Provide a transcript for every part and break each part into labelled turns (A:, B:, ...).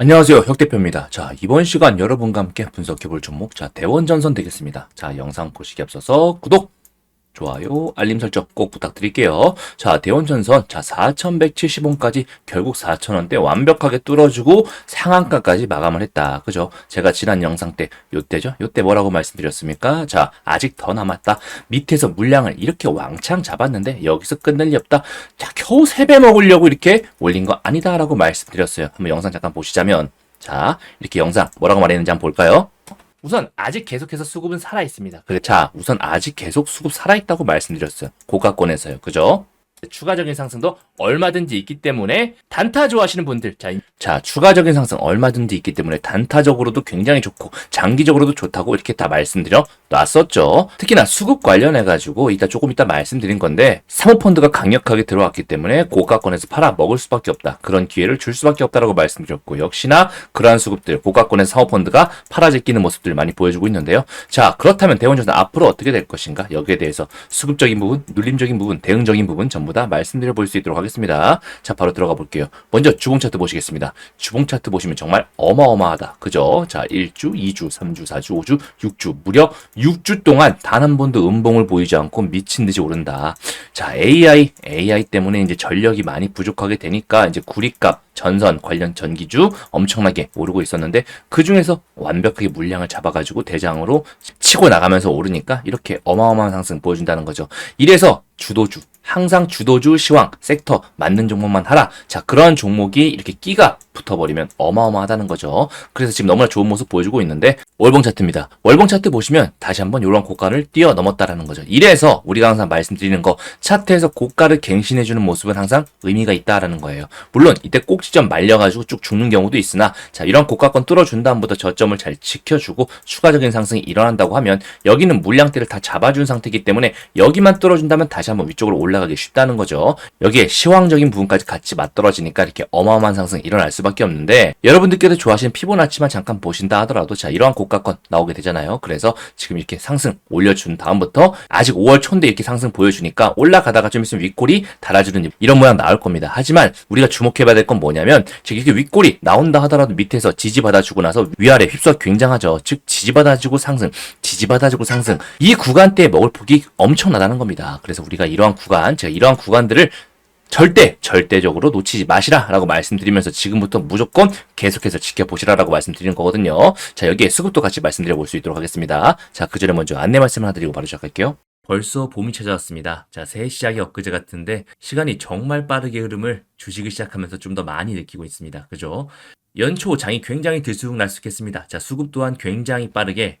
A: 안녕하세요. 혁대표입니다. 자, 이번 시간 여러분과 함께 분석해볼 종목, 자, 대원전선 되겠습니다. 자, 영상 보시기 앞서서 구독, 좋아요, 알림 설정 꼭 부탁드릴게요. 자, 대원전선, 자, 4,170원까지 결국 4,000원대 완벽하게 뚫어주고 상한가까지 마감을 했다. 그죠? 제가 지난 영상 때, 요때죠? 요때 뭐라고 말씀드렸습니까? 자, 아직 더 남았다. 밑에서 물량을 이렇게 왕창 잡았는데 여기서 끝낼 리 없다. 자, 겨우 3배 먹으려고 이렇게 올린 거 아니다라고 말씀드렸어요. 한번 영상 잠깐 보시자면, 자, 이렇게 영상 뭐라고 말했는지 한번 볼까요? 우선 아직 계속해서 수급은 살아 있습니다. 그래, 자, 우선 아직 계속 수급 살아 있다고 말씀드렸어요. 고가권에서요. 그죠? 추가적인 상승도 얼마든지 있기 때문에 단타 좋아하시는 분들 자, 이- 자 추가적인 상승 얼마든지 있기 때문에 단타적으로도 굉장히 좋고 장기적으로도 좋다고 이렇게 다 말씀드려 놨었죠. 특히나 수급 관련해 가지고 이따 조금 이따 말씀드린 건데 사모펀드가 강력하게 들어왔기 때문에 고가권에서 팔아 먹을 수밖에 없다. 그런 기회를 줄 수밖에 없다라고 말씀드렸고 역시나 그러한 수급들 고가권에서 사모펀드가 팔아 제끼는 모습들 많이 보여주고 있는데요. 자 그렇다면 대원전선 앞으로 어떻게 될 것인가? 여기에 대해서 수급적인 부분 눌림적인 부분 대응적인 부분 전부 다 말씀드려 볼 수 있도록 하겠습니다. 자, 바로 들어가 볼게요. 먼저 주봉 차트 보시겠습니다. 주봉 차트 보시면 정말 어마어마하다. 그죠? 자, 1주, 2주, 3주, 4주, 5주, 6주, 무려 6주 동안 단 한 번도 음봉을 보이지 않고 미친 듯이 오른다. 자, AI, AI 때문에 이제 전력이 많이 부족하게 되니까 이제 구리값, 전선 관련 전기주 엄청나게 오르고 있었는데 그 중에서 완벽하게 물량을 잡아가지고 대장으로 치고 나가면서 오르니까 이렇게 어마어마한 상승 보여준다는 거죠. 이래서 주도주 항상 주도주 시황 섹터 맞는 종목만 하라. 자 그러한 종목이 이렇게 끼가 붙어버리면 어마어마하다는 거죠. 그래서 지금 너무나 좋은 모습 보여주고 있는데 월봉 차트입니다. 월봉 차트 보시면 다시 한번 이런 고가를 뛰어넘었다라는 거죠. 이래서 우리가 항상 말씀드리는 거 차트에서 고가를 갱신해주는 모습은 항상 의미가 있다라는 거예요. 물론 이때 꼭지점 말려가지고 쭉 죽는 경우도 있으나 자 이런 고가권 뚫어준 다음부터 저점을 잘 지켜주고 추가적인 상승이 일어난다고 하면 여기는 물량대를 다 잡아준 상태이기 때문에 여기만 뚫어준다면 다시 한번 위쪽으로 올라가기 쉽다는 거죠. 여기에 시황적인 부분까지 같이 맞떨어지니까 이렇게 어마어마한 상승이 일어날 수밖에 없는데 여러분들께도 좋아하시는 피보나치만 잠깐 보신다 하더라도 자 이러한 고가권 나오게 되잖아요. 그래서 지금 이렇게 상승 올려준 다음부터 아직 5월 초인데 이렇게 상승 보여주니까 올라가다가 좀 있으면 윗골이 달아주는 이런 모양 나올 겁니다. 하지만 우리가 주목해봐야 될 건 뭐냐면 지금 이렇게 윗골이 나온다 하더라도 밑에서 지지받아주고 나서 위아래 휩쓸 굉장하죠. 즉 지지받아주고 상승, 지지받아주고 상승 이 구간대에 먹을 폭이 엄청나다는 겁니다. 그래서 우리가 이러한 구간, 제가 이러한 구간들을 절대 절대적으로 놓치지 마시라라고 말씀드리면서 지금부터 무조건 계속해서 지켜보시라라고 말씀드리는 거거든요. 자 여기에 수급도 같이 말씀드려 볼 수 있도록 하겠습니다. 자 그 전에 먼저 안내 말씀 하나 드리고 바로 시작할게요. 벌써 봄이 찾아왔습니다. 자, 새해 시작이 엊그제 같은데 시간이 정말 빠르게 흐름을 주식을 시작하면서 좀 더 많이 느끼고 있습니다. 그죠? 연초 장이 굉장히 들쑥날쑥했습니다. 자, 수급 또한 굉장히 빠르게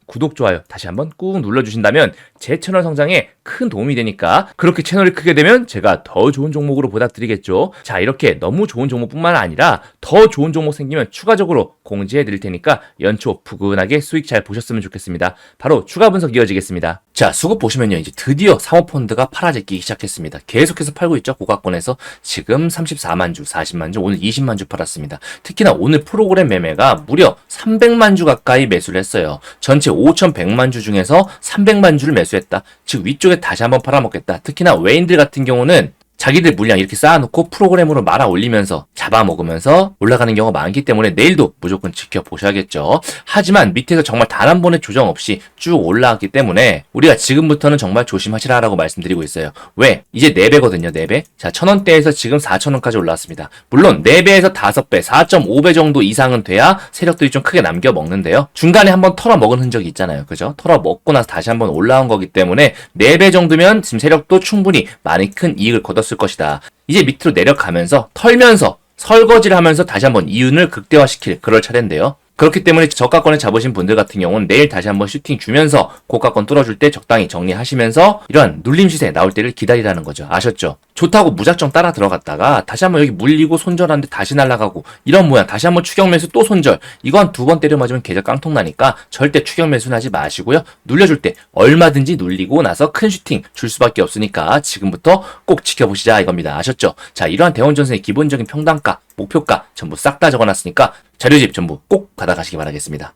A: 구독 좋아요 다시 한번 꾹 눌러주신다면 제 채널 성장에 큰 도움이 되니까 그렇게 채널이 크게 되면 제가 더 좋은 종목으로 보답드리겠죠. 자 이렇게 너무 좋은 종목뿐만 아니라 더 좋은 종목 생기면 추가적으로 공지해 드릴 테니까 연초 푸근하게 수익 잘 보셨으면 좋겠습니다. 바로 추가 분석 이어지겠습니다. 자 수급 보시면요 이제 드디어 사모펀드가 팔아제끼기 시작했습니다. 계속해서 팔고 있죠 고가권에서 지금 34만 주, 40만 주, 오늘 20만 주 팔았습니다. 특히나 오늘 프로그램 매매가 무려 300만 주 가까이 매수를 했어요. 전체 5,100만 주 중에서 300만 주를 매수했다. 즉 위쪽에 다시 한번 팔아먹겠다. 특히나 외인들 같은 경우는 자기들 물량 이렇게 쌓아놓고 프로그램으로 말아 올리면서 잡아먹으면서 올라가는 경우가 많기 때문에 내일도 무조건 지켜보셔야겠죠. 하지만 밑에서 정말 단 한 번의 조정 없이 쭉 올라왔기 때문에 우리가 지금부터는 정말 조심하시라라고 말씀드리고 있어요. 왜? 이제 4배거든요, 4배. 자, 1000원대에서 지금 4000원까지 올라왔습니다. 물론 4배에서 5배, 4.5배 정도 이상은 돼야 세력들이 좀 크게 남겨 먹는데요. 중간에 한번 털어 먹은 흔적이 있잖아요. 그죠? 털어 먹고 나서 다시 한번 올라온 거기 때문에 4배 정도면 지금 세력도 충분히 많이 큰 이익을 거뒀을 것이다. 이제 밑으로 내려가면서 털면서 설거지를 하면서 다시 한번 이윤을 극대화시킬 그럴 차례인데요. 그렇기 때문에 저가권을 잡으신 분들 같은 경우는 내일 다시 한번 슈팅 주면서 고가권 뚫어줄 때 적당히 정리하시면서 이런 눌림 시세 나올 때를 기다리라는 거죠. 아셨죠? 좋다고 무작정 따라 들어갔다가 다시 한번 여기 물리고 손절하는데 다시 날아가고 이런 모양 다시 한번 추격 매수 또 손절 한두번 때려 맞으면 계좌 깡통 나니까 절대 추격 매수는 하지 마시고요. 눌려줄 때 얼마든지 눌리고 나서 큰 슈팅 줄 수밖에 없으니까 지금부터 꼭 지켜보시자 이겁니다. 아셨죠? 자 이러한 대원 전선의 기본적인 평단가 목표가 전부 싹 다 적어놨으니까 자료집 전부 꼭 받아가시기 바라겠습니다.